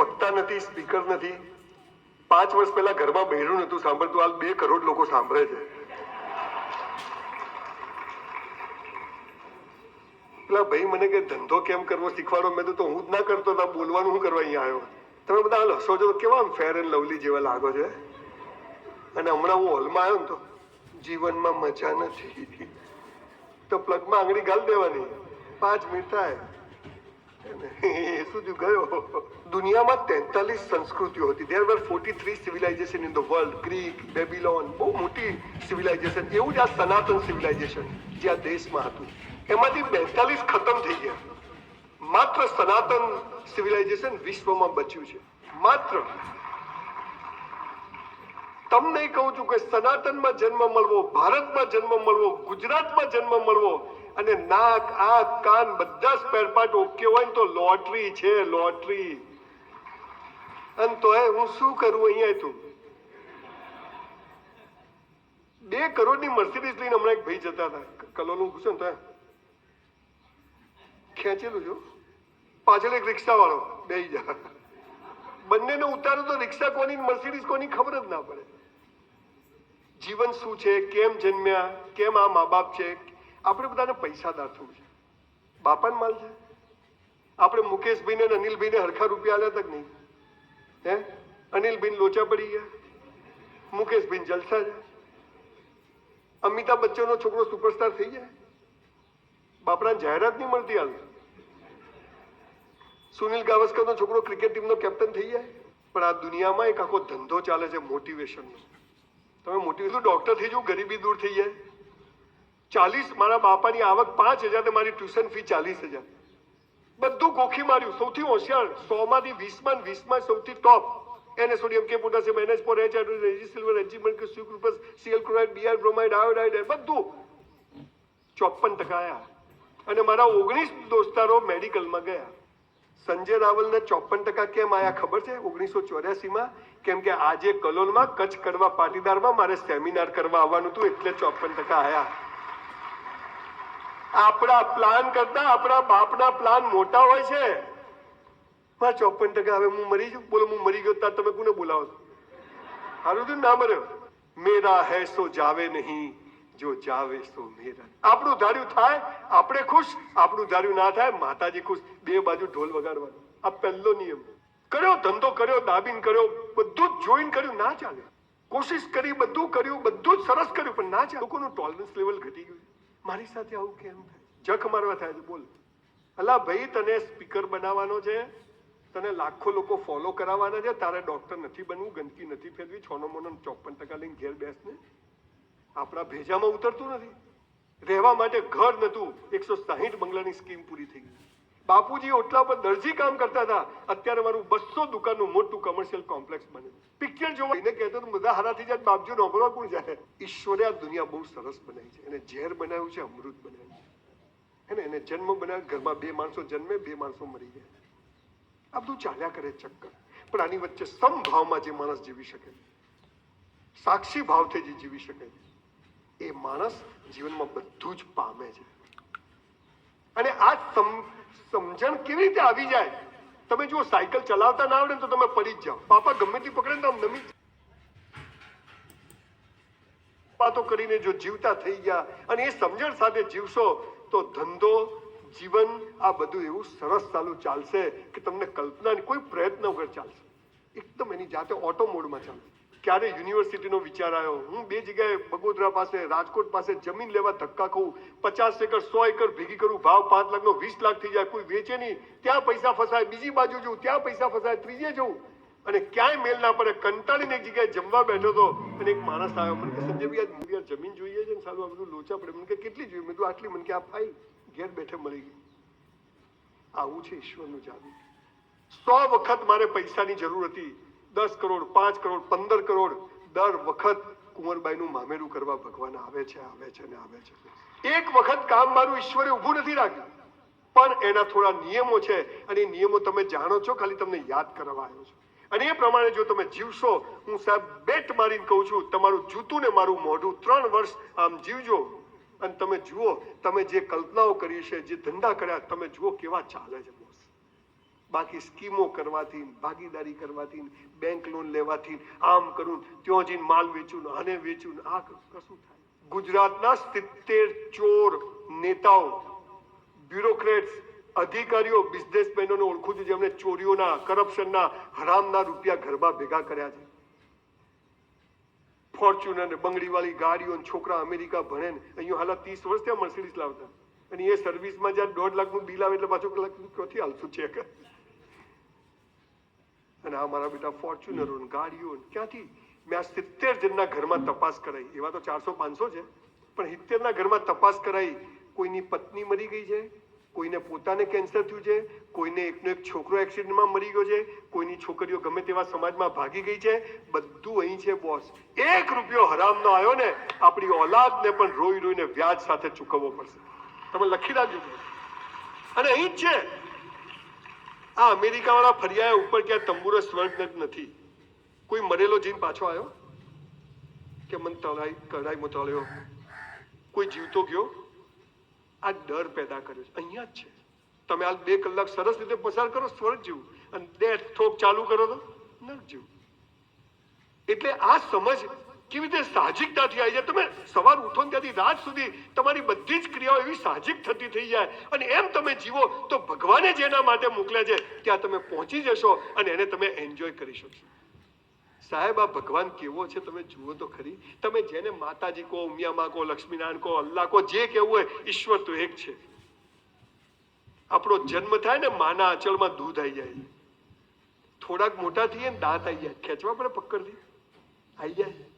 વક્તા નથી સ્પીકર નથી. પાંચ વર્ષ પહેલા ઘરમાં બહેરું નતું સાંભળતું, હાલ બે કરોડ લોકો સાંભળે છે. પેલા ભાઈ મને કે, ધંધો કેમ કરવો? શીખવાડો. મેં તો હું જ ના કરતો હતા, બોલવાનું હું કરવા અહીંયા આવ્યો. તમે બધા હાલ હસો છો, કેવા ફેર એન્ડ લવલી જેવા લાગો છે અને હમણાં હું હોલમાં આવ્યો ને તો જીવનમાં મજા નથી. તો પ્લગમાં આંગળી ગાલ દેવાની. પાંચ મિનિટ થાય. એ સુધી ગયો. દુનિયામાં તેતાલીસ સંસ્કૃતિઓ હતી. There were forty three civilization in the world Greek Babylon બહુ મોટી સિવિલાઇઝેશન એવું જ આ સનાતન સિવિલાઇઝેશન જે આ દેશમાં હતું. એમાંથી બેતાલીસ ખતમ થઈ ગયા. માત્ર સનાતન સિવિલાઇઝેશન વિશ્વમાં બચ્યું છે. માત્ર. તમને કહું છું કે સનાતનમાં જન્મ મળવો, ભારતમાં જન્મ મળવો, ગુજરાતમાં જન્મ મળવો અને નાક, આંખ, કાન બધા સ્પેરપાર્ટ ઓકે હોય ને તો લોટરી છે, લોટરી. અને તો હું શું કરું અહીંયા તું? બે કરોડની મર્સિડીઝ લઈને હમણાં એક ભાઈ જતા હતા. કલોનું ઘૂસે ને ખેંચેલું છું પાછળ એક રિક્ષા વાળો બે જા. બંનેને ઉતારો તો રિક્ષા કોની મર્સિડીઝ કોની ખબર જ ના પડે. જીવન શું છે? કેમ જન્મ્યા? કેમ આ મા બાપ છે? આપણે બધાને પૈસાદાર થવું છે. બાપાને માલ છે. આપણે મુકેશભાઈને અને અનિલભાઈને હરખા રૂપિયા આલ્યા તક નહીં? હે? અનિલભાઈ લોચા પડી ગયા. મુકેશભાઈ જલસા છે. અમિતાભ બચ્ચનનો છોકરો સુપરસ્ટાર થઈ જાય. બાપડા જાહેરાત નહીં મળતી હાલ. સુનિલ ગાવસ્કરનો છોકરો ક્રિકેટ ટીમનો કેપ્ટન થઈ જાય. પણ આ દુનિયામાં એક આખો ધંધો ચાલે છે મોટિવેશનનો તમે મોટી મોટિવેશન ડોક્ટર થઈ જાઓ? ગરીબી દૂર થઈ જાય. ચાલીસ, મારા બાપાની આવક પાંચ હજાર ને મારી ટ્યુશન ફી ચાલીસ હજાર. બધું ગોખી માર્યું. સૌથી હોશિયાર સો માંથી વીસમાં વીસમાં સૌથી ટોપ એને સોડિયમ કે પોટાસિયમ એનએચ ફોર એચ રેજી સિલ્વર એન્જીમન કે સુક્રુપસ CL chloride BR bromide, iodide બધું. ચોપન ટકા આવ્યા અને મારા ઓગણીસ દોસ્તારો મેડિકલમાં ગયા. સંજય રાવલને ચોપન ટકા કેમ આયા ખબર છે? ઓગણીસો ચોર્યાસીમાં કેમ કે આજે કલોલમાં કચ્છ કડવા પાટીદારમાં મારે સેમિનાર કરવા આવવાનું હતું એટલે ચોપન ટકા આયા. આપણા પ્લાન કરતા આપણા બાપના પ્લાન મોટા હોય છે. માં ચોપન ટકા. હવે હું મરી જાઉં? બોલો, હું મરી ગયો ત્યાં તમે કોને બોલાવો હારું થયું ના મર્યો? મેરા હૈ સો જાવે નહીં. જો જાવે તો મેરા આપણું ધાર્યું થાય, આપણે ખુશ. આપણું ધાર્યું ના થાય, માતાજી ખુશ. બે બાજુ ઢોલ વગાડવાનો. આ પહેલો નિયમ. કર્યો, ધંધો કર્યો, દાબીન કર્યો, બધું જ જોઈન કર્યું, ના ચાલે. કોશિશ કરી, બધું કર્યું, બધું જ સરસ કર્યું, પણ ના ચાલે. લોકોનું ટોલરન્સ લેવલ ઘટી ગયું. મારી સાથે આવું કેમ થાય? જખ મારવા થાય છે, બોલ. અલા, ભાઈ, તને સ્પીકર બનાવવાનો છે. તને લાખો લોકો ફોલો કરાવવાના છે. તારે ડોક્ટર નથી બનવું, ગંદકી નથી ફેલવી છોનો મોનો ચોપન ટકા લઈને ઘેર બેસને. આપણા ભેજામાં ઉતરતું નથી. રહેવા માટે ઘર નતું એકસો સાહીઠ બંગલાની સ્કીમ પૂરી થઈ ગઈ. બાપુજી ઓટલા પર દરજી કામ કરતા હતા. અત્યારે મારું બસો દુકાનનું મોટું કમર્શિયલ કોમ્પ્લેક્સ બન્યું પિક્ચર જોવા એને કહેતો તો બધા હારા થઈ જાય બાપજી નોકરવા કોણ જાય? ઈશ્વરે આ દુનિયા બહુ સરસ બનાવી છે. એને ઝેર બનાવ્યું છે, અમૃત બનાવ્યું છે. હે ને, એને જન્મ બનાવ્યો. ઘરમાં બે માણસો જન્મે, બે માણસો મરી ગયા આ બધું ચાલ્યા કરે ચક્કર. પણ આની વચ્ચે સમભાવમાં જે માણસ જીવી શકે સાક્ષી ભાવથી જે જીવી શકે એ માણસ જીવનમાં બધું જ પામે છે. અને આ સમ- સમજણ કેવી રીતે આવી જાય? તમે જુઓ, સાયકલ ચલાવતા ના આવડે તો તમે પડી જ જાઓ. પાપા ગમે તે પકડે તો આમ નમી જ વાતો કરીને જો જીવતા થઈ ગયા અને એ સમજણ સાથે જીવશો, તો ધંધો, જીવન, આ બધું એવું સરસ ચાલુ ચાલશે કે તમને કલ્પના કોઈ પ્રયત્ન વગર ચાલશે. એકદમ એની જાતે ઓટો મોડમાં ચાલશે. ક્યારે યુનિવર્સિટીનો વિચાર આવ્યો? હું બે જગ્યાએ બગોદરા પાસે, રાજકોટ પાસે જમીન લેવા ધક્કા ખાઉં, પચાસ એકર, સો એકર ભેગી કરું, ભાવ પાંચ લાખનો વીસ લાખ થઈ જાય, કોઈ વેચે નહીં, ત્યાં પૈસા ફસાય, બીજી બાજુ જવું ત્યાં પૈસા ફસાય, ત્રીજે જવું અને ક્યાંય મેલ ના પડે, કંટાળીને એક જગ્યાએ જમવા બેઠો હતો અને એક માણસ આવ્યો, મને કે, સંજયભાઈ, આજ યાર જમીન જોઈએ છે ને, સારું, આ બધું લોચા પડે. મને કે, કેટલી જોઈએ? મેં તો આટલી. મને કે, આ ફાઈ ઘેર બેઠે મળી ગઈ. આવું છે ઈશ્વરનું જાદુ. સો વખત મારે પૈસાની જરૂર હતી. દસ કરોડ, પાંચ કરોડ, પંદર કરોડ દર વખત કુંવરબાઈનું મામેરું કરવા ભગવાન આવે છે આવે છે ને આવે છે. એક વખત કામ મારું ઈશ્વરે ઊભું નથી રાખ્યું. પણ એના થોડા નિયમો છે અને એ નિયમો તમે જાણો છો, ખાલી તમને યાદ કરવા આવ્યો છું. અને એ પ્રમાણે જો તમે જીવશો, હું સાહેબ બેટ મારીને કહું છું, તમારું જૂતું ને મારું મોઢું ત્રણ વર્ષ આમ જીવજો. અને તમે જુઓ, તમે જે કલ્પનાઓ કરી છે, જે ધંધા કર્યા, તમે જુઓ કેવા ચાલે છે. બાકી સ્કીમો કરવાથી, ભાગીદારી કરવાથી બેંક લોન લેવાથી, આમ કરું, ત્યાં જઈને માલ વેચું અને વેચું આ કશું થાય. ગુજરાતના સિત્તેર ચોર નેતાઓ બ્યુરોક્રેટ્સ અધિકારીઓ બિઝનેસમેનોને ઓળખું છું, જેમણે ચોરીઓના કરપ્શનના હરામના રૂપિયા ઘરમાં ભેગા કર્યા છે. ફોર્ચ્યુનર બંગડીવાળી ગાડીઓ છોકરા અમેરિકા ભણે ને, અહીંયા હાલા ત્રીસ વર્ષ ત્યાં મર્સિડીઝ લાવતા. અને એ સર્વિસમાં જ્યાં દોઢ લાખનું બિલ આવે એટલે પાછો કલાક ક્યાંથી હાલશું ચેક અને આ મારા બેટા ફોર્ચ્યુનરો ગાડીઓ ક્યાંથી? મેં આ સિત્તેર જણના ઘરમાં તપાસ કરાઈ. એવા તો ચારસો પાંચસો છે. પણ સિત્તેરના ઘરમાં તપાસ કરાઈ. કોઈની પત્ની મરી ગઈ છે, કોઈને પોતાને કેન્સર થયું છે, કોઈને એકનો એક છોકરો એક્સિડન્ટમાં મરી ગયો છે, કોઈની છોકરીઓ ગમે તેવા સમાજમાં ભાગી ગઈ છે. બધું અહીં છે બોસ એક રૂપિયો હરામનો આવ્યો ને, આપણી ઓલાદને પણ રોઈ રોઈને વ્યાજ સાથે ચૂકવવો પડશે. તમે લખી રાખજો. અને અહીં જ છે. આ અમેરિકાવાળા ફરિયા ઉપર ક્યાં તંબુરો સ્વર્ગ નથી? કોઈ મરેલો જીન પાછો આવ્યો? કે મન તળાઈ કઢાઈ તળ્યો? કોઈ જીવતો ગયો? આ ડર પેદા કર્યો છે. અહીંયા જ છે. તમે આ બે કલાક સરસ રીતે પસાર કરો, સ્વર્ગ જેવું. અને બે થોક ચાલુ કરો તો નર્ક જેવું. એટલે આ સમજ કેવી રીતે સાહજિકતાથી આવી જાય? તમે સવાર ઉઠો ને ત્યાંથી રાત સુધી તમારી બધી જ ક્રિયાઓ એવી સાહજિક થતી થઈ જાય. અને એમ તમે જીવો તો ભગવાને જેના માટે મોકલ્યા છે. ત્યાં તમે પહોંચી જશો અને એને તમે એન્જોય કરી શકશો. સાહેબ, આ ભગવાન કેવો છે તમે જુઓ તો ખરી. તમે જેને માતાજી કહો ઉમિયામાં કહો, લક્ષ્મીનારાયણ કહો અલ્લાહ કહો, જે કહેવું હોય, ઈશ્વર તો એક છે. આપણો જન્મ થાય ને માના આંચળમાં દૂધ આવી જાય. થોડાક મોટા થઈએ ને દાંત આવી જાય. ખેંચવા પડે પકડથી. આવી જાય.